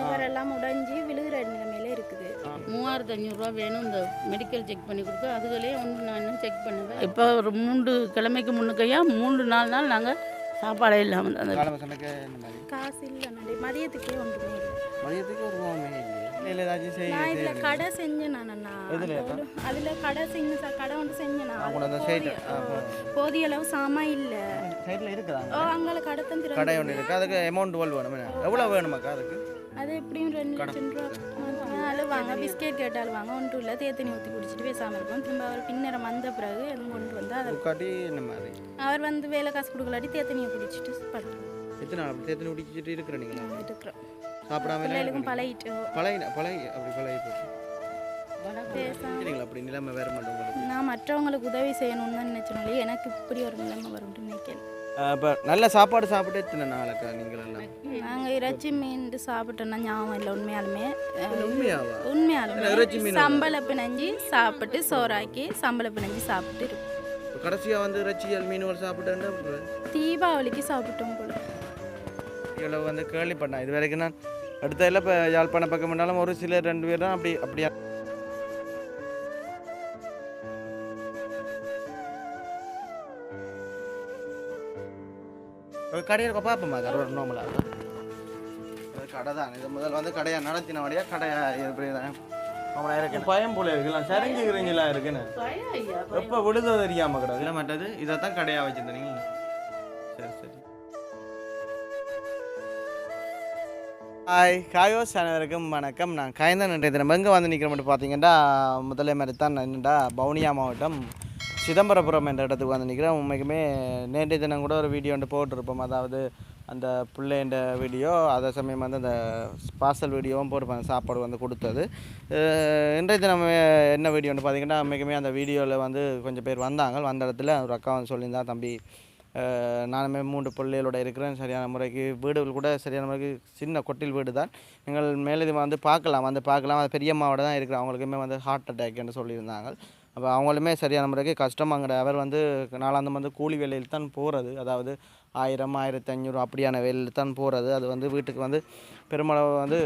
சுவரெல்லாம் உடைஞ்சி விழுகிற நிலைமையில இருக்குது. மூவாயிரத்து அஞ்சூறுரூவா வேணும். இந்த மெடிக்கல் செக் பண்ணி கொடுத்து அதுகளே ஒன்று நான் இன்னும் செக் பண்ணுவேன். இப்போ ஒரு மூன்று கிழமைக்கு முன்னுக்கையா மூன்று நாலு நாள் நாங்கள் சாப்பாடே இல்லாமல் அந்த காசு இல்லை நன்றி மதியத்துக்கே ஒன்றுமே இல்லை. மதியத்துக்கு இல்லை நான் இதில் கடை செஞ்சேன் நான் அதில் கடை செஞ்ச கடை ஒன்று செஞ்சேன் போதிய அளவு சாமா இல்லை. சைடில் இருக்குதாங்க ஓ அங்கே கடை தான் கடை ஒன்று இருக்குது அதுக்கு அமௌண்ட் வேணும்? எவ்வளோ வேணுமாக்கா அதுக்கு? அது எப்படியும் ரெண்டு லட்சம் ரூபா. அழுவாங்க பிஸ்கெட் கேட்டாலும் வாங்க. ஒன்றும் இல்லை தேத்தனி ஊற்றி குடிச்சிட்டு பேசாமல் இருப்போம் திரும்ப அவர் பின்னரம் வந்த பிறகு எதுவும் கொண்டு வந்து அதை அவர் வந்து வேலை காசு கொடுக்கலாட்டி தேத்தனியை குடிச்சிட்டு படுத்துருவோம் எத்தனை நாள் சேர்த்து குடிச்சிட்டு இருக்கிற நீங்களா இருக்கிறோம் சாப்பிடாம பிள்ளைகளுக்கும் பழகிட்டு. பழகி பழகி அப்படி பழகி போச்சு. பேசாம. சரிங்களா அப்படி நிலைமை வேற மாட்டோம் உங்களுக்கு நான் மற்றவங்களுக்கு உதவி செய்யணும்னு தான் நினைச்சனாலே எனக்கு இப்படி ஒரு நிலைமை வரும்னு நினைக்கல இப்போ நல்ல சாப்பாடு சாப்பிட்டு எத்தனை நாளைக்கா நீங்கள் எல்லாம் நாங்கள் இறைச்சி மீன் சாப்பிட்டோன்னா ஞாபகம் இல்லை உண்மையாலுமே. உண்மையாவா? உண்மையாலுமே. இறைச்சி மீன் சம்பள பிணைஞ்சி சாப்பிட்டு சோறாக்கி சம்பள பிணைஞ்சி சாப்பிட்டு இருக்கும் கடைசியாக வந்து இறைச்சியல் மீன்கள் சாப்பிட்டேன்னா தீபாவளிக்கு சாப்பிட்டோம் போல. இவ்வளோ வந்து கேள்விப்பட்டேன். இது வரைக்கும் நான் அடுத்த இல்லை இப்போ யாழ்ப்பாண பக்கம் பண்ணாலும் ஒரு சிலர் ரெண்டு பேர் தான் அப்படி அப்படியா? ஒரு கடையில் இருக்க பார்ப்போமா? கடை ஒரு நோம்பலாக கடை தான் இது முதல் வந்து கடையை நடத்தின வழியாக கடையை எப்படி தான் இருக்கு பயம் போல இருக்குல்ல சரிஞ்சுக்கிறீங்களா இருக்குன்னு எப்போ விழுதோ தெரியாம கிடக்கு. இல்லை இதை தான் கடையாக வச்சுருந்தீங்க சரி சரி. ஹாய் காயோஸ் அனைவருக்கும் வணக்கம். நான் காய்ந்தான் இன்றைய தினம் எங்கே வந்து நிற்கிற மட்டும் பார்த்தீங்கன்னா முதலே மாதிரி தான் என்னடா பவுனியா மாவட்டம் சிதம்பரபுரம் என்ற இடத்துக்கு வந்து நிற்கிறேன் உண்மைக்குமே நேற்றைய தினம் கூட ஒரு வீடியோ வந்து போட்டிருப்போம். அதாவது அந்த பிள்ளைன்ற வீடியோ அதே சமயம் வந்து அந்த பார்சல் வீடியோவும் போட்டிருப்பேன் சாப்பாடு வந்து கொடுத்தது. அஹ் இன்றைய தினம் என்ன வீடியோன்னு பார்த்தீங்கன்னா உண்மைக்குமே அந்த வீடியோவில் வந்து கொஞ்சம் பேர் வந்தாங்க. வந்த இடத்துல ஒரு அக்கா வந்து சொல்லியிருந்தா தம்பி நானுமே மூன்று பிள்ளைகளோட இருக்கிறேன். சரியான முறைக்கு வீடுகள் கூட சரியான முறைக்கு சின்ன கொட்டில் வீடு தான். நீங்கள் மேலதி வந்து பார்க்கலாம். வந்து பார்க்கலாம். அது பெரியம்மாவோட தான் இருக்கிறேன் அவங்களுக்குமே வந்து ஹார்ட் அட்டாக்னு சொல்லியிருந்தாங்க. அப்போ அவங்களுமே சரியான முறைக்கு கஷ்டமாங்கிற அவர் வந்து நாலாந்தம் வந்து கூலி வேலையில் தான் போகிறது அதாவது ஆயிரம் ஆயிரத்தி ஐநூறு அப்படியான வேலையில் தான் போகிறது அது வந்து வீட்டுக்கு வந்து பெருமளவு வந்து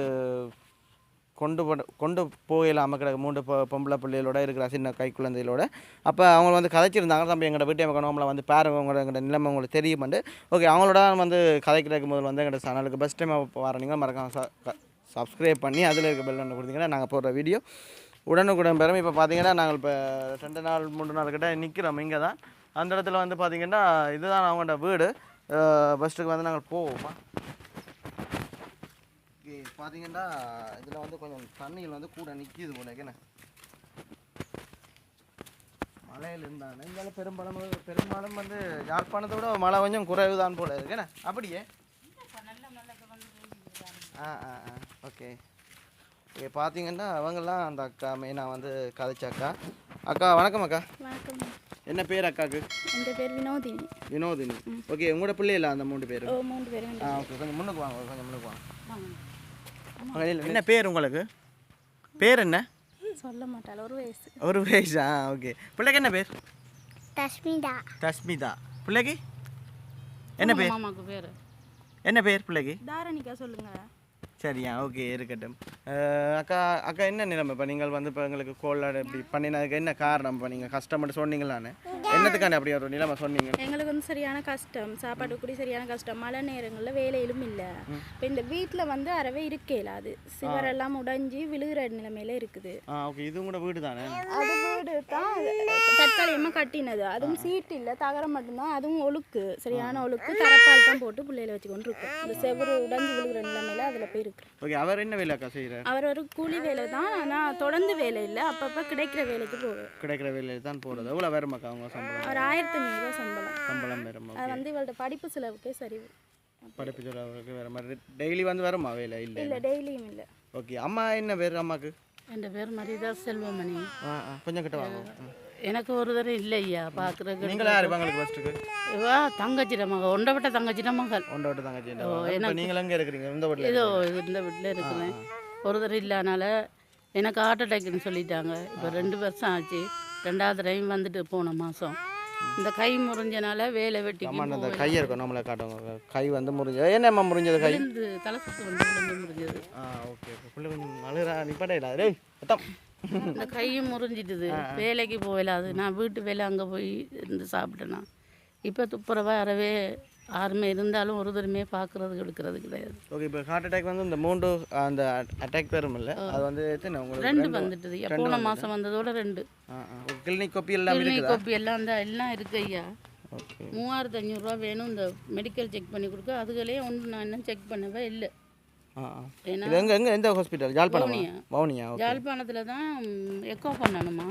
கொண்டு போ- கொண்டு போயிடலாம கிடக்கு. மூன்று பொ- பொம்பளை பிள்ளைகளோட இருக்கிற சின்ன கை குழந்தைகளோட. அப்போ அவங்க வந்து கதைச்சிருந்தாங்க தம்பி எங்களோட வீட்டு எங்கள் நம்மளை வந்து பாருங்க உங்களோட எங்களோட நிலைமை உங்களுக்கு தெரியுமெண்டு. ஓகே அவங்களோட வந்து கதைக்கிறதுக்கு முதல் வந்து எங்களோட சேனலுக்கு பெஸ்ட் டைம் வர மறக்காம சப்ஸ்கிரைப் பண்ணி அதில் இருக்க பெல் ஒன்று கொடுத்தீங்கன்னா நாங்கள் போடுற வீடியோ உடனுக்குடன் பெறும். இப்போ பார்த்தீங்கன்னா நாங்கள் இப்போ ரெண்டு நாள் மூணு நாள் கிட்ட நிற்கிறோம் இங்கே தான் அந்த இடத்துல வந்து பார்த்தீங்கன்னா இதுதான் அவங்களோட வீடு. ஃபஸ்ட்டுக்கு வந்து நாங்கள் போவோமா? பார்த்தீங்கன்னா இதில் வந்து கொஞ்சம் தண்ணிகள் வந்து கூட நிற்கிது போல என்ன? மழையில் இருந்தாங்க இங்கே பெரும்பாலும் பெரும்பாலும் வந்து யாழ்ப்பாணத்தை விட மழை கொஞ்சம் குறைவு தான் போல இருக்கு. என்ன? அப்படியே? ஆ ஆ ஆ. ஓகே. ஓகே பார்த்தீங்கன்னா அவங்கெல்லாம் அந்த அக்கா மெயினாக வந்து கதைச்ச அக்கா. அக்கா வணக்கம் அக்கா. வணக்கம். என்ன பேர் அக்காவுக்கு என் பேர் வினோதினி. வினோதினி. ஓகே உங்களோட பிள்ளைகளா அந்த மூணு பேர்? ஓ மூன்று பேர் ஆ ஓகே கொஞ்சம் முன்னுக்கு வாங்க கொஞ்சம் முன்னுக்கு வாங்க. இல்ல, என்ன பேர் உங்களுக்கு? பேர் என்ன? சொல்ல மாட்டாள் ஒரு வயசு. ஒரு வயசா? ஓகே. பிள்ளைக்கு என்ன பேர்? தஷ்மிதா. தஸ்மிதா பிள்ளைக்கு? என்ன பேர். என்ன பேர் பிள்ளைக்கு? தாரணிக்கா சொல்லுங்க. சரியா? ஓகே இருக்கட்டும். அக்கா அக்கா என்ன நிலைமை? இப்போ நீங்கள் வந்து இப்போ எங்களுக்கு கோல்டு இப்படி பண்ணினதுக்கு என்ன காரணம்? இப்போ நீங்கள் கஷ்டப்பட்டு சொன்னீங்களான்னு? என்னத்துக்கான அப்படி ஒரு நிலைமை சொன்னீங்க? எங்களுக்கு வந்து சரியான கஷ்டம். சாப்பாடு கூட சரியான கஷ்டம். மழை நேரங்களில் வேலையிலும் இல்லை. இப்போ இந்த வீட்டில் வந்து அறவே இருக்கேல அது. சிவரெல்லாம் உடைஞ்சி விழுகிற நிலைமையில இருக்குது. ஓகே இது கூட வீடு தானே? அது வீடு தான். தற்காலிகமாக கட்டினது. அதுவும் சீட் இல்லை தகரம் மட்டும்தான். அதுவும் ஒழுக்கு. சரியான ஒழுக்கு. தரப்பால் தான் போட்டு பிள்ளையில வச்சு கொண்டு இருக்கும் இந்த செவரு உடைஞ்சு விழுகிற நிலைமையில அதில் போய் இருக்கு. ஓகே அவர் என்ன வேலை அக்கா செய்கிறார் அவர் ஒரு கூலி வேலை தான் ஆனால் தொடர்ந்து வேலை இல்லை. அப்பப்போ கிடைக்கிற வேலைக்கு போவார். கிடைக்கிற வேலையில் தான் போகிறது எவ்வளோ வருமாக்கா அவங்க சம்பளம். ஒரு ஆயிரத்தி ஐநூறுரூவா சம்பளம். சம்பளம் வரும் அது வந்து இவள்கிட்ட படிப்பு செலவுக்கே சரி. படிப்பு சொல்லுறதுக்கு வேறு மாதிரி. டெய்லி வந்து வருமா வேலை? இல்லை இல்லை டெய்லியும் இல்லை. ஓகே அம்மா என்ன பேர் அம்மாக்கு? என் பேர் மரிதா செல்வமணி கொஞ்சம் கிட்ட வாங்க. எனக்கு ஒரு தடவை இல்லை ஐயா பார்க்குறதுக்கு நீங்களா யார் உங்களுக்கு ஃபஸ்ட்டுக்கு இவா தங்கச்சிட மகள் ஒண்டப்பட்ட தங்கச்சிட மகள். ஒன்றை விட்டு தங்கச்சி ஓ, இப்போ எனக்கு- நீங்கள் எங்கே இருக்கிறீங்க? இந்த வீட்டில் ஏதோ இந்த வீட்டில் இருக்கிறேன். ஒரு தடவை இல்லாதனால எனக்கு ஹார்ட் அட்டாக்னு சொல்லிட்டாங்க. இப்போ ரெண்டு வருஷம் ஆச்சு. ரெண்டாவது டைம் வந்துட்டு போன மாதம் இந்த கை முறிஞ்சனால வேலை அம்மா அந்த. கையை இருக்கும் நம்மளை காட்டுவாங்க. கை வந்து முறிஞ்சது. என்னம்மா முறிஞ்சது கை? விழுந்து தலை சுத்து வந்து முறிஞ்சது. ஆ ஓகே பிள்ளை கொஞ்சம் அழுகிறா நிப்பாடையில டேய் அத்தம். இந்த கையும் முறிஞ்சிட்டுது. வேலைக்கு போகல. அது நான் வீட்டு வேலை அங்கே போய் இருந்து சாப்பிட்டேனா. இப்போ துப்புரவா அறவே யாருமே இருந்தாலும் ஒரு தருமே பார்க்கறது எடுக்கிறது கிடையாது. ஓகே இப்போ ஹார்ட் அட்டாக் வந்து இந்த மூன்று அந்த அட்டாக் பேரும் இல்லை? அது வந்து எத்தனை? உங்களுக்கு ரெண்டு வந்துட்டுது. போன மாதம் வந்ததோட ரெண்டு. கிளினிக் கொப்பி எல்லாம் கிளினிக் கோப்பி எல்லாம் இந்த எல்லாம் இருக்கு ஐயா. மூவாயிரத்து அஞ்சூறுரூவா வேணும். இந்த மெடிக்கல் செக் பண்ணி கொடுக்க. அதுகளே ஒன்று நான் இன்னும் செக் பண்ணவே இல்லை. இது எங்கே எங்கே எந்த ஹாஸ்பிட்டல் ஜாழ்ப்பாணமா? வவுனியா. ஜாழ்ப்பாணத்தில் தான் எக்கோ பண்ணணுமா?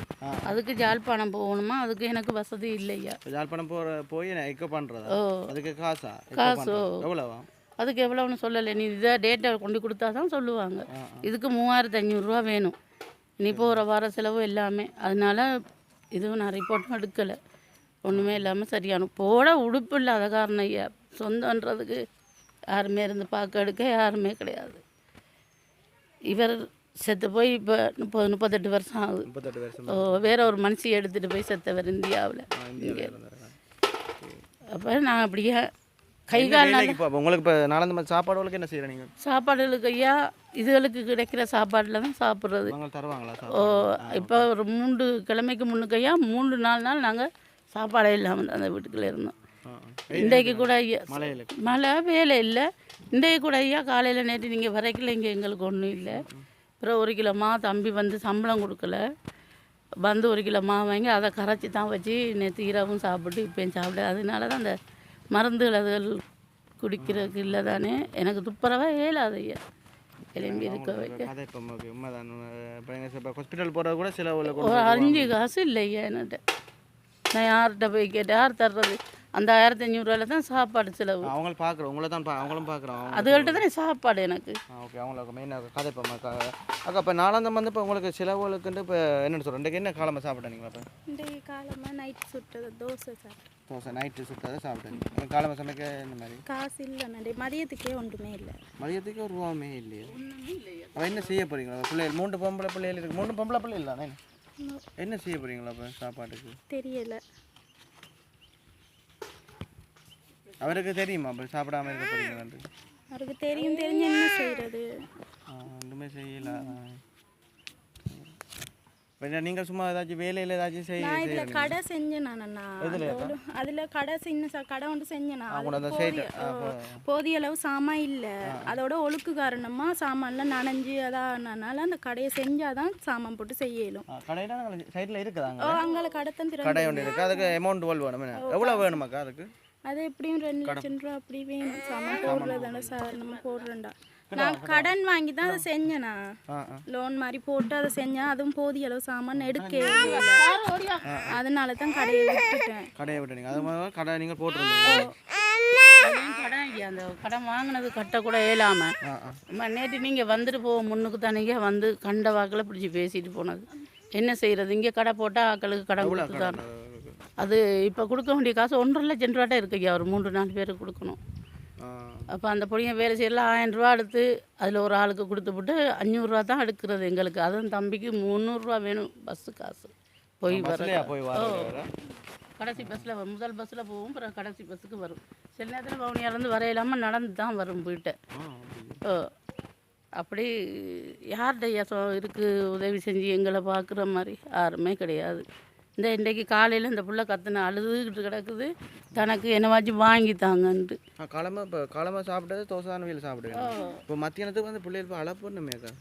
அதுக்கு ஜாழ்ப்பாணம் போகணுமா? அதுக்கு எனக்கு வசதி இல்லையா? ஜாழ்ப்பாணம் போகிற போய் எக்கோ பண்ணுறதா அதுக்கு காசா? காசோ. எவ்வளவா? அதுக்கு எவ்வளோன்னு சொல்லலை. நீ இதை டேட்டா கொண்டு கொடுத்தா தான் சொல்லுவாங்க. இதுக்கு மூவாயிரத்து ஐநூறுரூவா வேணும். இனி போகிற வார செலவு எல்லாமே. அதனால இதுவும் நான் ரிப்போர்ட்டும் எடுக்கலை. ஒன்றுமே இல்லாமல் சரியான. போட உடுப்பு இல்லாத காரணம் ஐயா. சொந்தன்றதுக்கு யாருமே இருந்து பார்க்க எடுக்க யாருமே கிடையாது. இவர் செத்து போய் இப்போ முப்பது முப்பத்தெட்டு வருஷம் ஆகுது. ஓ, வேற ஒரு மனுஷி எடுத்துகிட்டு போய் செத்தவர் இந்தியாவில். அப்போ நான் அப்படியே கை கால் உங்களுக்கு இப்போ நாலந்து மாதிரி சாப்பாடுகளுக்கு என்ன செய்கிறேன் நீங்கள் சாப்பாடுகளுக்கு ஐயா இதுகளுக்கு கிடைக்கிற சாப்பாட்டில் தான் சாப்பிட்றது. ஓ இப்போ ஒரு மூன்று கிழமைக்கு முன்னுக்கு ஐயா மூன்று நாலு நாள் நாங்கள் சாப்பாடே இல்லாமல் அந்த வீட்டுக்குள்ளே இருந்தோம். இன்றைக்கு கூட ஐயா மழை வேலை இல்லை. இன்றைக்கு கூட ஐயா காலையில் நேற்று நீங்கள் வரைக்கல இங்கே எங்களுக்கு ஒன்றும் இல்லை. அப்புறம் ஒரு கிலோ மா தம்பி வந்து சம்பளம் கொடுக்கல. வந்து ஒரு கிலோ மா வாங்கி அதை கரைச்சி தான் வச்சு நேற்று இரவும் சாப்பிட்டு இப்போயும் சாப்பிட அதனால தான் அந்த மருந்துகள் அதுகள் குடிக்கிறதுக்கு இல்லை தானே எனக்கு துப்புரவா இயலாது ஐயா. எலும்பி இருக்க வைக்க ஹாஸ்பிட்டல் போகிறது கூட சில ஒரு அஞ்சு காசு இல்லை ஐயா என்கிட்ட. நான் யார்கிட்ட போய் கேட்டேன்? யார் தர்றது? அந்த ஆயிரத்தி அஞ்சூறுவாயில் தான் சாப்பாடு செலவு. அவங்களும் பார்க்குறோம் உங்களை தான் பா அவங்களும் பார்க்குறோம் அதுகள்கிட்ட தானே சாப்பாடு எனக்கு. ஓகே அவங்களுக்கு மெயினாக கதை இப்போ அக்கா இப்போ நாலாந்தம் வந்து இப்போ உங்களுக்கு சிலவுகளுக்குன்ட்டு இப்போ என்னென்னு சொல்கிறேன் இன்றைக்கு என்ன காலமாக சாப்பிட்டீங்களா இப்போ இன்றைக்கு காலமாக நைட் சுட்டது தோசை சாப்பிட்டேன். தோசை நைட்டு சுட்டதை சாப்பிட்டேன். காலமாக சமைக்க இந்த மாதிரி? காசு இல்லை நன்றி. மதியத்துக்கே ஒன்றுமே இல்லை. மதியத்துக்கு ஒரு ரூபாமே இல்லையா. அப்போ என்ன செய்ய போகிறீங்களா பிள்ளைகள் மூன்று பொம்பளை பிள்ளைகள் இருக்கு. மூன்று பொம்பளை பிள்ளைகள் தானே? என்ன செய்ய போகிறீங்களா இப்போ சாப்பாட்டுக்கு? தெரியலை. அவருக்கு தெரியுமா? அப்போ சாப்பிடாம இருக்க போகிறீங்களான்ட்டு அவருக்கு தெரியும் தெரிஞ்சு என்ன செய்கிறது ஒன்றுமே செய்யல. நீங்கள் சும்மா ஏதாச்சும் வேலையில் ஏதாச்சும் செய்ய நான் இதில் கடை செஞ்சேன் நானண்ணா. அதில் கடை சின்ன கடை ஒன்று செஞ்சேனா கூட போதிய- அளவு சாமான் இல்லை. அதோட ஒழுக்கு காரணமாக சாமான்லாம் நனைஞ்சு அதானால அந்த கடையை செஞ்சாதான் சாமான் போட்டு செய்யலும். கடையில் சைடில் இருக்குதாங்க அங்கே? கடத்தம் திறந்து கடை ஒன்று இருக்குது அதுக்கு அமௌண்ட் வேணும்? எவ்வளோ வேணுமாக்கா அதுக்கு? அது எப்படியும் ரெண்டு லட்சம் ரூபா அப்படி வேணும் சாமான் போடுறதான சார் நம்ம போடுறேன்டா நான் கடன் வாங்கி தான் அதை செஞ்சேனா? லோன் மாதிரி போட்டு அதை செஞ்சேன். அதுவும் போதிய அளவு சாமான் எடுக்கவே இல்லை. அதனால தான் கடையை விட்டுட்டேன். கடையை விட்டுறீங்க அது மாதிரி கடை நீங்கள் போட்டுருந்தீங்க. அந்த கடன் வாங்கினது கட்டக்கூட இயலாம. ஆ ஆ. அம்மா, நேற்று நீங்கள் வந்துட்டு போக முன்னுக்கு தானேங்க வந்து கண்ட வாக்கில் பிடிச்சி பேசிட்டு போனது. என்ன செய்கிறது இங்கே கடை போட்டால் ஆக்களுக்கு கடன் கொடுத்து தான் அது இப்போ கொடுக்க வேண்டிய காசு ஒன்றரை லட்சம் ரூபாட்ட இருக்கு ஐயா. ஒரு மூன்று நாலு பேருக்கு கொடுக்கணும். அப்போ அந்த பொடியை வேலை செய்யலாம் ஆயிரம் ரூபா எடுத்து அதில் ஒரு ஆளுக்கு கொடுத்து விட்டு அஞ்சூறுரூவா தான் எடுக்கிறது எங்களுக்கு. அதுவும் தம்பிக்கு முந்நூறுரூவா வேணும் பஸ்ஸு காசு. போய் வர கடைசி பஸ்ஸில் முதல் பஸ்ஸில் போகும் அப்புறம் கடைசி பஸ்ஸுக்கு வரும். சில நேரத்தில் வவுனியாலேருந்து வர இல்லாமல் நடந்து தான் வரும் போயிட்டு ஓ. அப்படி யார்கிட்ட இருக்குது உதவி செஞ்சு எங்களை பார்க்குற மாதிரி? யாருமே கிடையாது. இந்த இன்றைக்கு காலையில் இந்த புள்ள கத்துன அழுதுகிட்டு கிடக்குது. தனக்கு என்னவாச்சும் வாங்கி தாங்கன்ட்டு. கிழமை இப்போ கிழமை சாப்பிட்டது தோசை தானே வீட்டில் சாப்பிடுவீங்க இப்போ மத்தியானத்துக்கு வந்து பிள்ளைகள் இப்போ அழப்புண்ணுமேக்கா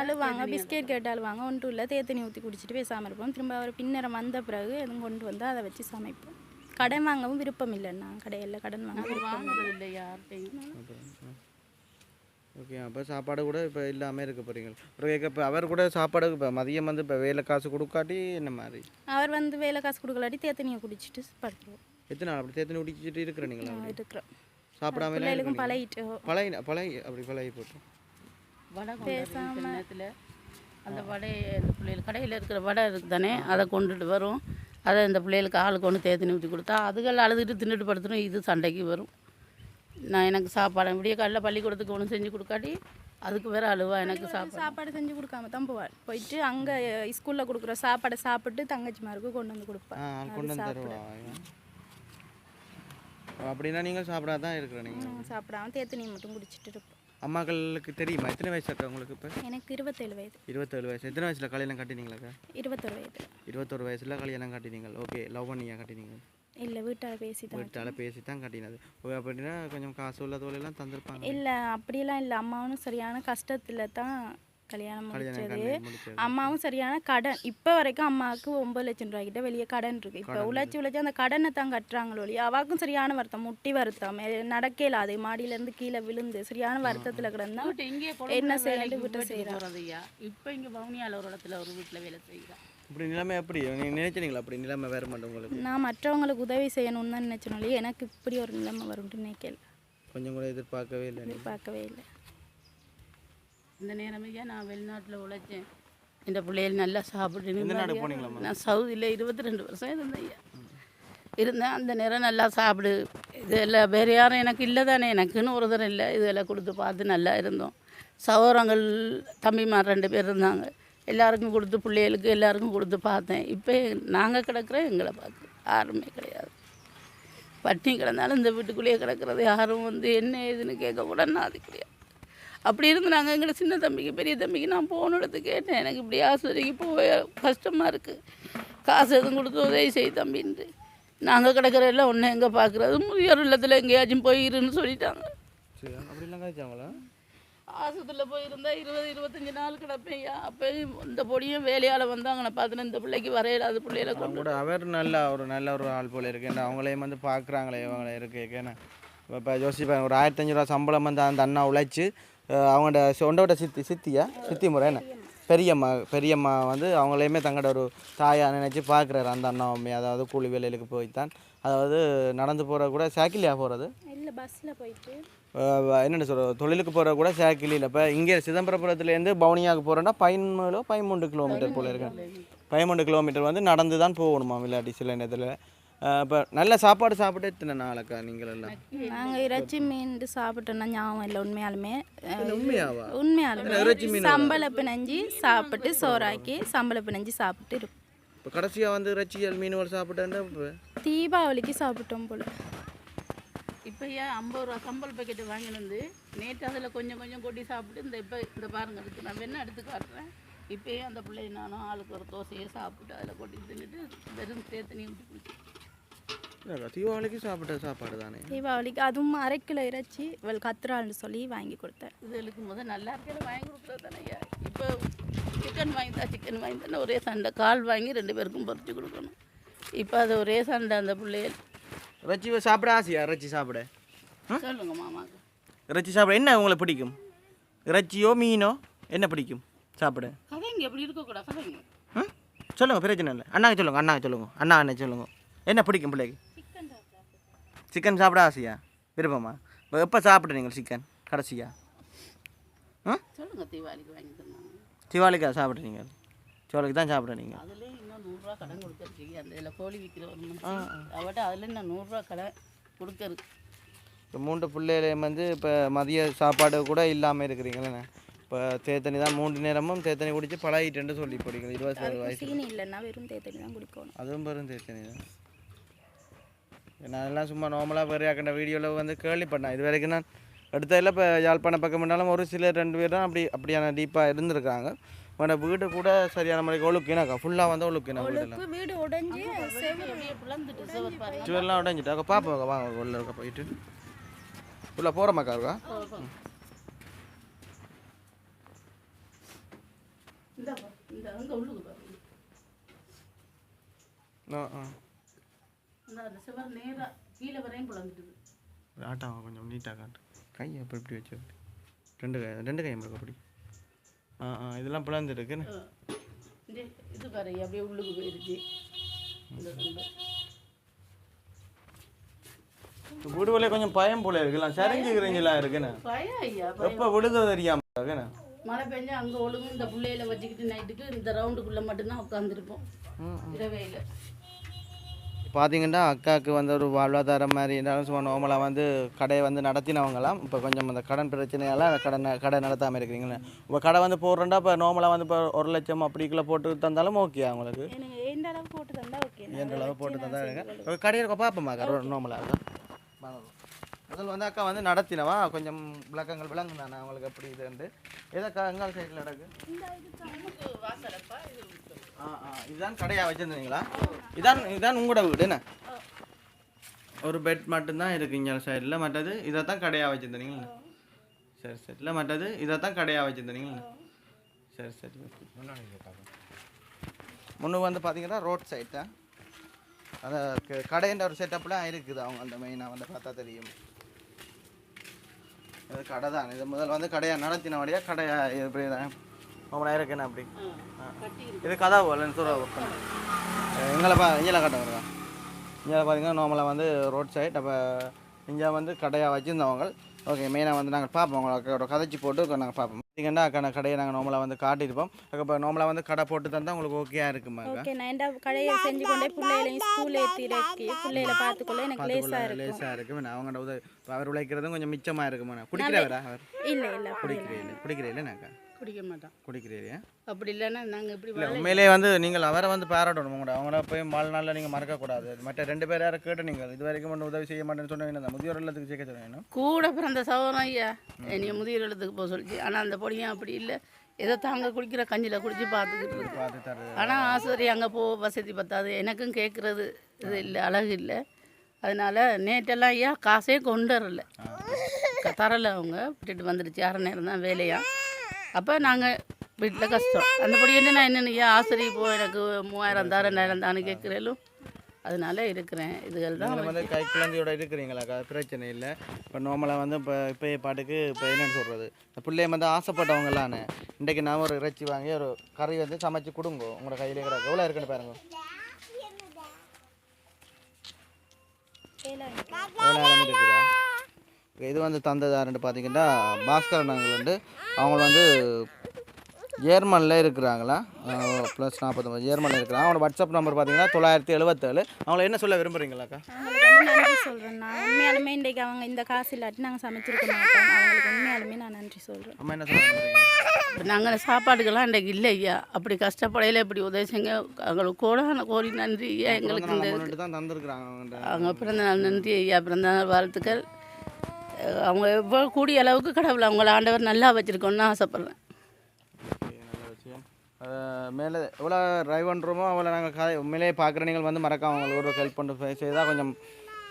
அழுவாங்க பிஸ்கெட் கேட்டு அழுவாங்க ஒன்றும் இல்லை. தேத்தனி ஊற்றி குடிச்சிட்டு பேசாமல் இருப்போம். திரும்ப அவர் பின்னரம் வந்த பிறகு எதுவும் கொண்டு வந்து அதை வச்சு சமைப்போம். கடன் வாங்கவும் விருப்பம் இல்லைண்ணா. கடையில் கடன் வாங்க விருப்பம் இல்லை. யார்கிட்டையும். ஓகே அப்போ சாப்பாடு கூட இப்போ இல்லாமல் இருக்க போகிறீங்க அப்புறம் இப்போ அவர் கூட சாப்பாடு இப்போ மதியம் வந்து இப்போ வேலை காசு கொடுக்காட்டி என்ன மாதிரி? அவர் வந்து வேலை காசு கொடுக்கலாட்டி தேத்தனியை குடிச்சிட்டு படுத்துருவோம். எத்தனை நாள் அப்படி தேத்தனை குடிச்சிட்டு இருக்கிறீங்களா இருக்கிறோம். சாப்பிடாம பிள்ளைகளுக்கும் பழகிட்டு பழைய பழைய அப்படி பழகி போட்டு. வடை நேரத்தில் அந்த வடையை இந்த பிள்ளைகள் கடையில் இருக்கிற வடை இருக்குது தானே அதை கொண்டுட்டு வரும். அதை இந்த பிள்ளைகளுக்கு ஆளுக்கு ஒன்று தேத்தினி ஊற்றி கொடுத்தா அதுகள் அழுதுகிட்டு தின்னுட்டு படுத்துடும் இது சண்டைக்கு வரும். நான் எனக்கு சாப்பாடு விடிய காலைல பள்ளிக்கூடத்துக்கு ஒன்று செஞ்சு கொடுக்காட்டி அதுக்கு வேற அழுவா எனக்கு சாப்பாடு. சாப்பாடு செஞ்சு கொடுக்காம தான் போவாள் போயிட்டு அங்கே ஸ்கூலில் கொடுக்குற சாப்பாடை சாப்பிட்டு தங்கச்சிமாருக்கு கொண்டு வந்து கொடுப்பேன் கொண்டு வந்து தருவா. அப்படின்னா நீங்கள் சாப்பிடாதான் தான் இருக்கிற நீங்கள் சாப்பிடாம தேத்தனி மட்டும் குடிச்சிட்டு இருப்பேன் அம்மாக்களுக்கு தெரியுமா? எத்தனை வயசு இருக்கா உங்களுக்கு இப்போ? எனக்கு இருபத்தேழு வயது. இருபத்தேழு வயசு. எத்தனை வயசில் கல்யாணம் கட்டினீங்களாக்கா இருபத்தொரு வயது. இருபத்தொரு வயசில் கல்யாணம் கட்டினீங்க. ஓகே லவ் பண்ணியா கட்டினீங்க? இல்லை வீட்டால் பேசி தான் வீட்டால் பேசி தான் கட்டினது. அப்படின்னா கொஞ்சம் காசு உள்ளதோலாம் தந்திருப்பாங்க. இல்லை அப்படியெல்லாம் இல்லை. அம்மாவும் சரியான கஷ்டத்தில் தான் கல்யாணம் முடிச்சது. அம்மாவும் சரியான கடன். இப்போ வரைக்கும் அம்மாவுக்கு ஒம்பது லட்சம் ரூபாய்க்கிட்ட வெளியே கடன் இருக்கு. இப்போ உழைச்சி உழைச்சி அந்த கடனை தான் கட்டுறாங்களோ இல்லையா அவாக்கும் சரியான வருத்தம். முட்டி வருத்தம். நடக்கல அது மாடியிலேருந்து கீழே விழுந்து சரியான வருத்தத்தில் கிடந்தா என்ன செய்யறது? செய்யறது விட்டு ஐயா. இப்போ இங்கே பவுனியால ஒரு இடத்துல ஒரு வீட்டில் வேலை செய்கிறான் இப்படி நிலைமை எப்படி? நீங்கள் நினைச்சீங்களா அப்படி நிலைமை வேறு மாட்டோம் உங்களுக்கு? நான் மற்றவங்களுக்கு உதவி செய்யணும்னு தான் நினச்சனொல்லி எனக்கு இப்படி ஒரு நிலைமை வரும்னு நினைக்கல. கொஞ்சம் கூட எதிர்பார்க்கவே இல்லை எதிர்பார்க்கவே இல்லை. இந்த நேரமையா நான் வெளிநாட்டில் உழைச்சேன். இந்த பிள்ளைகள் நல்லா போனீங்களாம்மா? நான் சவுதியில் இருபத்தி ரெண்டு வருஷம் இருந்தேன் ஐயா. இருந்தேன் அந்த நேரம் நல்லா சாப்பிடு. இதெல்லாம் வேறு யாரும் எனக்கு இல்லை தானே எனக்குன்னு ஒரு தரம் இல்லை. இதெல்லாம் கொடுத்து பார்த்து நல்லா இருந்தோம். சகோதரங்கள் தம்பிமார் ரெண்டு பேர் இருந்தாங்க. எல்லாருக்கும் கொடுத்து பிள்ளைகளுக்கு எல்லாருக்கும் கொடுத்து பார்த்தேன். இப்போ நாங்கள் கிடக்குறோம் எங்களை பார்த்து யாருமே கிடையாது. பட்டினி கிடந்தாலும் இந்த வீட்டுக்குள்ளேயே கிடக்கிறது. யாரும் வந்து என்ன ஏதுன்னு கேட்க கூட அது கிடையாது. அப்படி இருந்து நாங்கள் எங்களை சின்ன தம்பிக்கு பெரிய தம்பிக்கு நான் போன இடத்துக்கு கேட்டேன். எனக்கு இப்படி ஆஸ்பத்திரிக்கு போக கஷ்டமாக இருக்குது காசு எதுவும் கொடுத்து உதவி செய் தம்பின்ட்டு. நாங்கள் கிடக்கிற எல்லாம் ஒன்று எங்கே பார்க்குறது முதியோர் இல்லத்தில் எங்கேயாச்சும் போயிருன்னு சொல்லிட்டாங்க. ஆஸ்பத்திரியில் போயிருந்தா இருபது இருபத்தஞ்சி நாள் கிடப்பேன்யா அப்போ இந்த பொடியும் வேலையால் வந்தாங்க. நான் பார்த்துட்டு இந்த பிள்ளைக்கு பிள்ளையில அவங்க கொண்டு கூட அவர் நல்ல ஒரு நல்ல ஒரு ஆள் போல இருக்கு. ஏன்னா அவங்களையும் வந்து பார்க்குறாங்களே இவங்களே இருக்கு. ஏன்னா இப்போ யோசிப்பேன் ஒரு ஆயிரத்தஞ்சு ரூபா சம்பளம் வந்து அந்த அண்ணா உழைச்சி அவங்களோட சொண்டோட சித்தி சித்தியா? சித்தி முறை என்ன? பெரியம்மா பெரியம்மா வந்து அவங்களையுமே தங்களோட ஒரு தாயாக நினச்சி பார்க்குறாரு அந்த அண்ணாவுமே. அதாவது கூலி வேலைகளுக்கு போய்த்தான். அதாவது நடந்து போகிற கூட சைக்கிளியாக போகிறது இல்லை பஸ்ஸில் போயிட்டு. என்னென்ன சொல்கிறது தொழிலுக்கு போகிற கூட சைக்கிளில் இப்போ இங்கே சிதம்பரபுரத்துலேருந்து பவுனியாவுக்கு போகிறோன்னா பதிமூணு பதிமூன்று கிலோமீட்டர் போல இருக்கு. பதிமூன்று கிலோமீட்டர் வந்து நடந்து தான் போகணுமா விளையாடி சில நேரத்தில்? இப்போ நல்ல சாப்பாடு சாப்பிட்டு எத்தனை நாளக்கா நீங்கள் எல்லாம் நாங்கள் இறைச்சி மீன் சாப்பிட்டோன்னா ஞாபகம் இல்லை உண்மையாலுமே. உண்மையாவா? உண்மையாலுமே. சம்பள பிணைஞ்சி சாப்பிட்டு சோறாக்கி சம்பள பிணைஞ்சி சாப்பிட்டு இருப்போம். இப்போ கடைசியாக வந்து இறைச்சியல் மீன்கள் சாப்பிட்டேன்னா இப்போ? தீபாவளிக்கு சாப்பிட்டோம் போல. இப்போ ஏன் ஐம்பது ரூபா சம்பல் பாக்கெட்டு வாங்கிட்டு வந்து நேற்று அதில் கொஞ்சம் கொஞ்சம் கொட்டி சாப்பிட்டு இந்த இப்போ இந்த பாருங்க அதுக்கு நான் வேணா எடுத்து காட்டுறேன். இப்போயே அந்த பிள்ளை நானும் ஆளுக்கு ஒரு தோசையை சாப்பிட்டு அதில் கொட்டி தின்னுட்டு வெறும் ஊற்றி குடிச்சு இல்லைக்கா, தீபாவளிக்கு சாப்பிட்ட சாப்பாடு தானே? தீபாவளிக்கு அதுவும் அரை கிலோ இறைச்சி இவள் கத்துறாள்னு சொல்லி வாங்கி கொடுத்தேன். இதுகளுக்கு முதல் நல்லா இருக்கிறத வாங்கி கொடுக்குறது தானே இப்போ சிக்கன் வாங்கி தான் சிக்கன் வாங்கி தானே ஒரே சண்டை. கால் வாங்கி ரெண்டு பேருக்கும் பொரிச்சு கொடுக்கணும். இப்போ அது ஒரே சண்டை அந்த பிள்ளைகள். இறைச்சி சாப்பிட ஆசையா? இறைச்சி சாப்பிட? சொல்லுங்க மாமாக்கு இறைச்சி சாப்பிட என்ன உங்களுக்கு பிடிக்கும்? இறைச்சியோ மீனோ என்ன பிடிக்கும் சாப்பிட? கதைங்க எப்படி இருக்கக்கூடாது கதைங்க ம் சொல்லுங்கள் பிரச்சனை இல்லை. அண்ணாக்கு சொல்லுங்கள் அண்ணாக்கு சொல்லுங்கள் அண்ணா அண்ணன் சொல்லுங்க. என்ன பிடிக்கும் பிள்ளைக்கு? சிக்கன் சாப்பிட ஆசையா? விருப்பமா? எப்போ சாப்பிட்ற நீங்கள் சிக்கன் கடைசியா? ம்? சொல்லுங்க தீபாவளிக்கு வாங்கி தந்தாங்க. தீபாவளிக்கா சாப்பிட்றீங்க தீபாவளிக்கு தான் சாப்பிட்றீங்க அதுலேயே இன்னும் நூறுரூவா கடன் கொடுக்கறதுக்கு அந்த இதில் கோழி விற்கிற ஒரு மனுஷன் அவட்ட அதில் இன்னும் நூறுரூவா கடன் கொடுக்கறது. இப்போ மூன்று பிள்ளைகளையும் வந்து இப்போ மதிய சாப்பாடு கூட இல்லாமல் இருக்கிறீங்களே இப்போ தேத்தனி தான் மூன்று நேரமும் தேத்தனி குடிச்சு பழகிட்டேன்னு சொல்லி போறீங்க. இருபத்தி வயசு சீனி இல்லைன்னா வெறும் தேத்தனி தான் குடிக்கணும். அதுவும் பெரும் தேத்தனி தான். நான் எல்லாம் சும்மா நார்மலாக வேறு ஆக்கின்ற வீடியோவில் வந்து கேள்விப்பட்டேன் இது வரைக்கும் நான் அடுத்ததில் இப்போ யாழ்ப்பாணம் பக்கம் பண்ணாலும் ஒரு சிலர் ரெண்டு பேர் தான் அப்படி அப்படியான டீப்பாக இருந்திருக்காங்க உன்னோட வீடு கூட சரியான மாதிரி ஒழுக்கினாக்கா ஃபுல்லாக வந்து ஒழுக்கினா வீடெல்லாம் வீடு உடைஞ்சு சுவரெல்லாம் உடஞ்சிட்டாக்கா பாப்பா வாங்க உள்ள இருக்க போயிட்டு உள்ள போகிறோமாக்கா இருக்கா ஆ ஆ அந்த சிவர் நேராக கீழே வரையும் பிளந்துட்டுது ஆட்டாவை கொஞ்சம் நீட்டாக காட்டு. கையை அப்படி இப்படி வச்சிருக்கு ரெண்டு கை ரெண்டு கையும் இருக்கு அப்படி. ஆ ஆ இதெல்லாம் பிளந்துருக்கு இந்த இது பாரு அப்படியே உள்ளுக்கு போயிருச்சு இந்த ரெண்டு. வீடு வழியே கொஞ்சம் பயம் போல இருக்கலாம் பயம் ஐயா பயம். எப்போ விழுதோ தெரியாம இருக்குண்ணே மழை பெஞ்சா அங்கே ஒழுங்கு இந்த பிள்ளையில வச்சுக்கிட்டு நைட்டுக்கு இந்த ரவுண்டுக்குள்ளே மட்டும்தான் உட்காந்துருப்போம் இரவையில். பார்த்தீங்கன்னா அக்காவுக்கு வந்து ஒரு வாழ்வாதாரம் மாதிரி இருந்தாலும் சும்மா நார்மலாக வந்து கடையை வந்து நடத்தினவங்களாம். இப்போ கொஞ்சம் அந்த கடன் பிரச்சனையால கடை ந- கடை நடத்தாமல் இருக்கிறீங்களே. இப்போ கடை வந்து போடுறேன்டா இப்போ நார்மலாக வந்து இப்போ ஒரு லட்சம் அப்படிக்குள்ள போட்டு தந்தாலும் ஓகே அவங்களுக்கு எந்த அளவு போட்டு தந்தா ஓகே என்ற அளவு போட்டு தந்தா இருங்க கடையில் பார்ப்போமா அக்கா. நார்மலாக முதல் வந்து அக்கா வந்து நடத்தினவா? கொஞ்சம் விளக்கங்கள் விளங்கு நான் அவங்களுக்கு எப்படி இதுண்டு எதக்கா எங்கால் சைடில் நடக்கு? இதுதான் கடையாக வச்சுருந்தீங்களா? இதான் இதான் உங்களோட வீடு என்ன? ஒரு பெட் மட்டும்தான் இருக்கு இங்கே சைடில் மற்றது இதை தான் கடையாக வச்சுருந்தீங்களா சரி சரி. இல்லை மற்றது இதை தான் கடையாக வச்சுருந்தீங்களா சரி சரி. முன்னுக்கு வந்து பார்த்தீங்கன்னா ரோட் சைட் தான். அந்த கடைன்ற ஒரு செட்டப்லாம் இருக்குது. அவங்க அந்த மெயினாக வந்து பார்த்தா தெரியும். இது கடை தான் இது முதல் வந்து கடையாக நடத்தினபடியாக கடையாக எப்படி ரொம்ப இருக்கேன்னு அப்படி. இது கதா போலன்னு சொல்ல எங்களை பா இங்கே கட்ட வருதா? இங்கே பார்த்தீங்கன்னா நார்மலாக வந்து ரோட் சைட் அப்போ இங்கே வந்து கடையாக வச்சுருந்தவங்க ஓகே மெயினாக வந்து நாங்கள் பார்ப்போம் உங்களோட கதைச்சி போட்டு நாங்கள் பார்ப்போம் பார்த்தீங்கன்னா அக்கா கடையை நாங்கள் நார்மலாக வந்து காட்டியிருப்போம் இப்போ நார்மலாக வந்து கடை போட்டு தந்தால் உங்களுக்கு ஓகேயா இருக்குமா அக்கா? ஓகே நான் இந்த கடையை செஞ்சு கொண்டே பிள்ளைகளையும் ஸ்கூல் ஏற்றி இறக்கி பிள்ளைகளை பார்த்துக்கொள்ள எனக்கு லேசாக இருக்கும். லேசாக இருக்கும் நான் அவங்களோட உதவி அவர் உழைக்கிறதும் கொஞ்சம் மிச்சமாக இருக்குமா குடிக்கிறவரா அவர்? இல்லை இல்லை அப்படி இல்லை. குடிக்கிறீங்க குடிக்கிறீங்களா குடிக்க மாட்டான் குடிக்கிறீங்க? அப்படி இல்லைன்னா நாங்கள் இப்படி இல்லை உண்மையிலேயே வந்து நீங்கள் அவரை வந்து பாராட்டணும். உங்களோட அவங்கள போய் வாழ்நாளில் நீங்கள் மறக்கக்கூடாது. மற்ற ரெண்டு பேர் யாரை கேட்டு நீங்கள் இது வரைக்கும் ஒன்றும் உதவி செய்ய மாட்டேன்னு சொன்னீங்கன்னா முதியோர் இல்லத்துக்கு சேர்க்க சொன்னீங்கன்னா கூட பிறந்த சகோதரன் ஐயா என்னைய முதியோர் இல்லத்துக்கு போக சொல்லிச்சு. ஆனால் அந்த பொடியும் அப்படி இல்லை. ஏதோ தாங்க குடிக்கிற கஞ்சியில் குடிச்சு பார்த்துக்கிட்டு ஆனால் ஆசிரியர் அங்கே போக வசதி பத்தாது. எனக்கும் கேட்குறது இது இல்லை அழகு இல்லை. அதனால நேற்றெல்லாம் ஐயா காசே கொண்டு வரல. தரல அவங்க. விட்டுட்டு வந்துடுச்சு. அரை நேரம் தான் வேலையா? அப்போ நாங்கள் வீட்டில் கஷ்டம். அந்த படி என்ன நான் ஐயா ஆசிரியர் போ எனக்கு மூவாயிரம் தான் ரெண்டாயிரம் தானு கேட்குறேலும் அதனால இருக்கிறேன். இதுகள் தான் வந்து கை குழந்தையோட இருக்கிறீங்களாக்கா பிரச்சனை இல்லை. இப்போ நார்மலாக வந்து இப்போ இப்போ பாட்டுக்கு இப்போ என்னன்னு சொல்கிறது இந்த பிள்ளைய வந்து ஆசைப்பட்டவங்களானே இன்றைக்கு நான் ஒரு இறைச்சி வாங்கி ஒரு கறி வந்து சமைச்சு கொடுங்க. உங்களோட கையிலே கிடக்கு. எவ்வளோ இருக்குன்னு பாருங்க. நேரம் இருக்குதா இது வந்து தந்ததாருன்னு பார்த்தீங்கன்னா பாஸ்கரன் நாங்கள் வந்து அவங்க வந்து ஜேர்மனில் இருக்கிறாங்களா? ப்ளஸ் நாற்பத்தொம்பது ஜேர்மனில் இருக்கிறாங்க. அவங்களோட வாட்ஸ்அப் நம்பர் பார்த்தீங்கன்னா தொள்ளாயிரத்தி எழுபத்தேழு அவங்கள என்ன சொல்ல விரும்புகிறீங்களாக்கா நன்றி சொல்கிறேன் நான். உண்மையாலுமே இன்றைக்கு அவங்க இந்த காசு இல்லாட்டி நாங்கள் சமைச்சிருக்க மாட்டோம். அவங்களுக்கு உண்மையாலுமே நான் நன்றி சொல்கிறேன் அம்மா என்ன சொல்ல விரும்புகிறீங்க இப்போ நாங்கள் சாப்பாட்டுக்கெல்லாம் இன்றைக்கு இல்லை ஐயா. அப்படி கஷ்டப்படையில் இப்படி உதவி செஞ்ச அவங்களுக்கு கோடான கோரி நன்றி ஐயா. எங்களுக்கு இந்த அவங்க பிறந்த நாள் நன்றி ஐயா. பிறந்த நாள் வாழ்த்துக்கள். அவங்க எவ்வளோ கூடிய அளவுக்கு கடவுள் அவங்கள ஆண்டவர் நல்லா வச்சுருக்கோன்னு ஆசைப்பட்றேன். விஷயம் மேலே எவ்வளோ ட்ரைவ் பண்ணுறோமோ அவ்வளோ நாங்கள் கதை உண்மையிலேயே பார்க்குற நீங்கள் வந்து மறக்காம அவங்களுக்கு ஒரு ஹெல்ப் பண்ணி செய்தால் கொஞ்சம்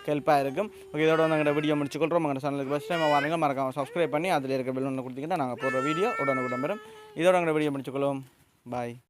ஹெல்ப்பாக இருக்கும். ஓகே இதோட வந்து எங்களோட வீடியோ முடிச்சுக்கொள்கிறோம் எங்கள் சேனலுக்கு ஃபஸ்ட் டைம் வரீங்க. மறக்காம சப்ஸ்கிரைப் பண்ணி அதில் இருக்க பில் ஒன்று கொடுத்தீங்கன்னா நாங்கள் போடுற வீடியோ உடனே உடம்பெறும் இதோட எங்களோட வீடியோ முடிச்சுக்கொள்வோம். பாய்